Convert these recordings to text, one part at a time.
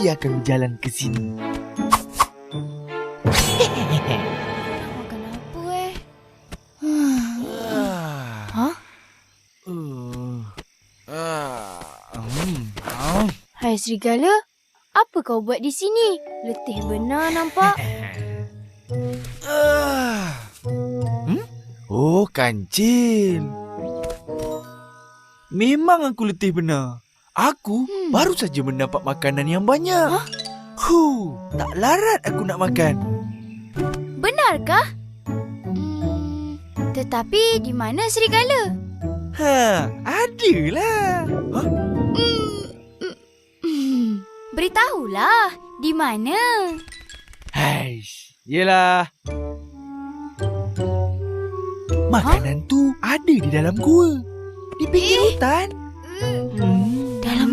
pasti akan berjalan ke sini. Makan apa eh? Ah. Hah? Uh. Ah. Hmm. Ah. Hai serigala, apa kau buat di sini? Letih benar nampak. Ah. Hmm? Oh, kancil. Memang aku letih benar. Aku Hmm. baru saja mendapat makanan yang banyak. Hah? Huh, tak larat aku nak makan. Benarkah? Hmm, tetapi di mana serigala? Ha, adalah. Ha? Hmm, beritahulah di mana? Haish, yelah. Makanan tu ada di dalam gua. Di pinggir Eh. hutan. Hmm.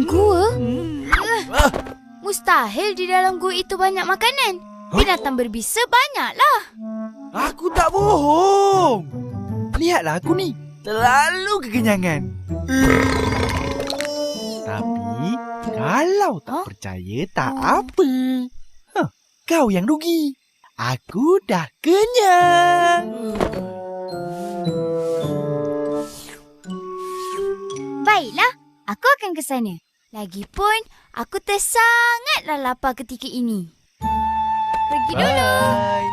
Gua? Hmm. Ah, Mustahil di dalam gua itu banyak makanan. Binatang berbisa banyaklah. aku tak bohong. Lihatlah aku ni. Terlalu kekenyangan. Tapi, kalau tak Hah? percaya, tak Oh. apa. Huh, kau yang rugi. Aku dah kenyang. Baiklah, aku akan ke sana. Lagipun, aku tersangatlah lapar ketika ini. Pergi dulu. Bye.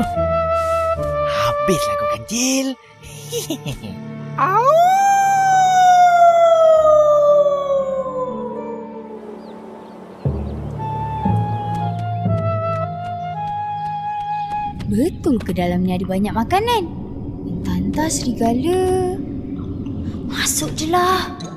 Huh. Habislah kau kancil. Au. Betul ke dalamnya ada banyak makanan? Tanta serigala. Masuk je lah.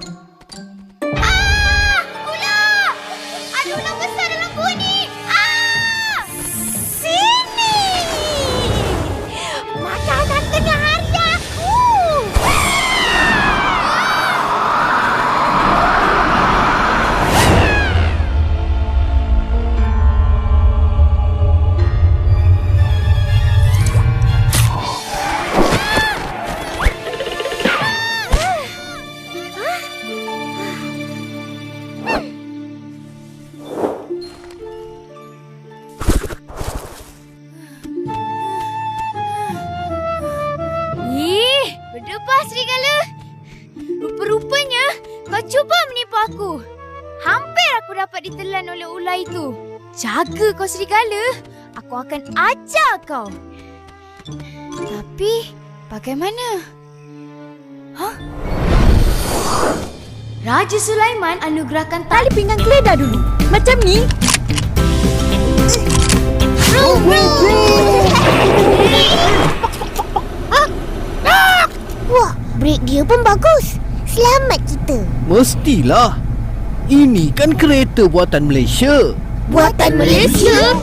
Dapat ditelan oleh ular itu. Jaga kau serigala. Aku akan ajar kau. Tapi, bagaimana? Hah? Raja Sulaiman anugerahkan tali pinggang keledar dulu. Macam ni. Wah, break dia pun bagus. Selamat kita. Mestilah. Ini kan kereta buatan Malaysia. Buatan Malaysia?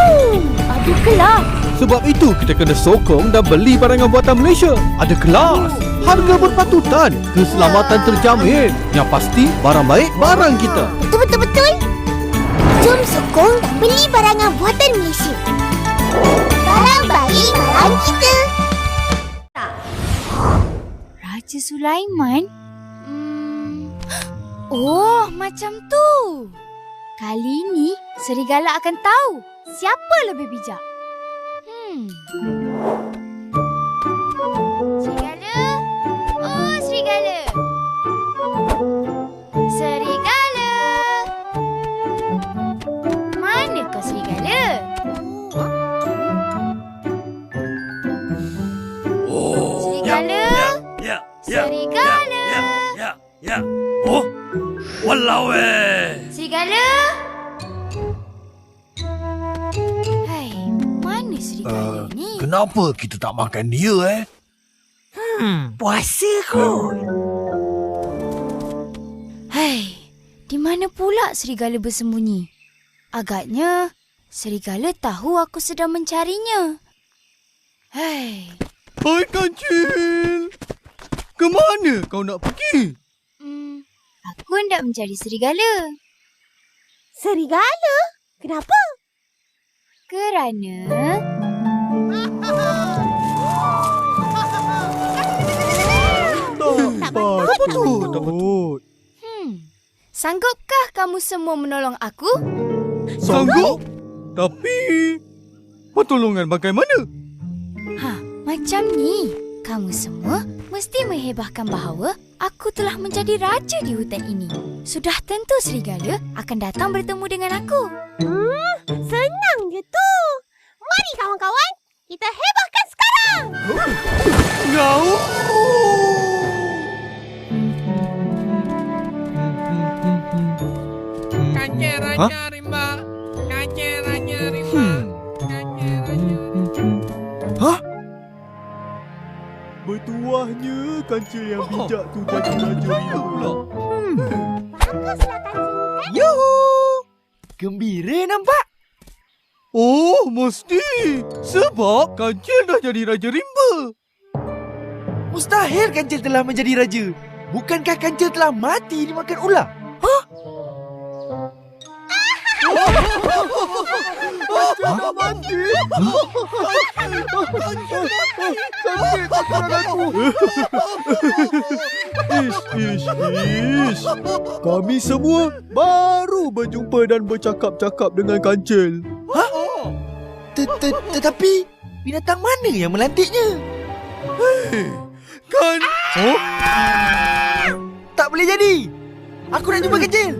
Hmm, Aduh kelak. Sebab itu kita kena sokong dan beli barangan buatan Malaysia. Ada kelas, harga berpatutan, keselamatan terjamin. Yang pasti barang baik barang kita. Betul-betul-betul. Jom sokong dan beli barangan buatan Malaysia. Barang baik, barang kita. Raja Sulaiman? Oh, macam tu. Kali ini serigala akan tahu siapa lebih bijak. Hmm. Walau eh. Serigala? Hai, mana serigala Uh, ni? Kenapa kita tak makan dia eh? Hmm, puasa kot. Hai, di mana pula serigala bersembunyi? Agaknya serigala tahu aku sedang mencarinya. Hai, Hai kancil. Kemana kau nak pergi? Aku hendak mencari serigala. Serigala? Kenapa? Kerana Tak, tak, tak betul. Tak betul. Hmm. Sanggupkah kamu semua menolong aku? Sanggup? Tapi... Pertolongan bagaimana? Ha, macam ni. Kamu semua mesti menghebahkan bahawa aku telah menjadi raja di hutan ini. Sudah tentu serigala akan datang bertemu dengan aku. Hmm, senang je tu. Mari kawan-kawan, kita hebahkan sekarang. Ngau! Raja Bertuahnya kancil yang bijak tu jadi raja pula. Baguslah kancil. Yuhu! Gembira nampak? Oh, mesti. Sebab kancil dah jadi raja rimba. Mustahil kancil telah menjadi raja. Bukankah kancil telah mati dimakan ular? Kancil dah mati. Sakit tenggorokan aku. Ish, ish, ish. Kami semua baru berjumpa dan bercakap-cakap dengan kancil. Tet- Tetapi binatang mana yang melantiknya? Kan? Oh? Tak boleh jadi. Aku nak jumpa kancil.